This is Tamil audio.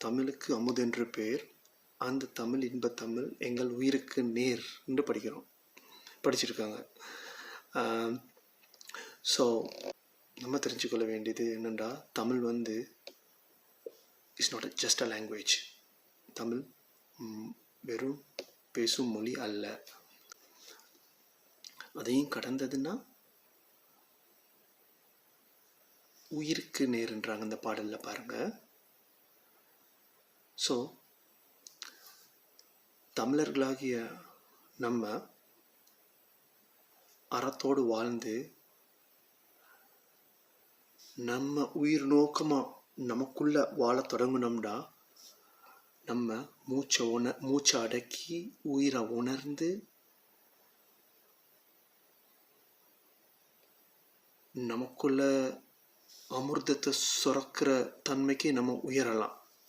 தமிழுக்கு அமுதென்று பெயர். அந்த தமிழ் இன்ப தமிழ் எங்கள் உயிருக்கு நேர் என்று படிக்கிறோம். படிச்சிருக்காங்க. ஸோ நம்ம தெரிஞ்சுக்கொள்ள வேண்டியது என்னென்னா தமிழ் வந்து is not just a language Tamil வெறும் பேசும் மொழி அல்ல. அதையும் கடந்ததுன்னா உயிருக்கு நேருன்றாங்க அந்த பாடலில் பாருங்கள் ஸோ தமிழர்களாகிய நம்ம அறத்தோடு வாழ்ந்து நம்ம உயிர் நோக்கமாக நமக்குள்ள வாழத் தொடங்கினோம்னா நம்ம மூச்சை உண மூச்சை அடக்கி உயிரை உணர்ந்து நமக்குள்ள அமிர்தத்தை சுரக்கிற தன்மைக்கு நம்ம உயரலாம்.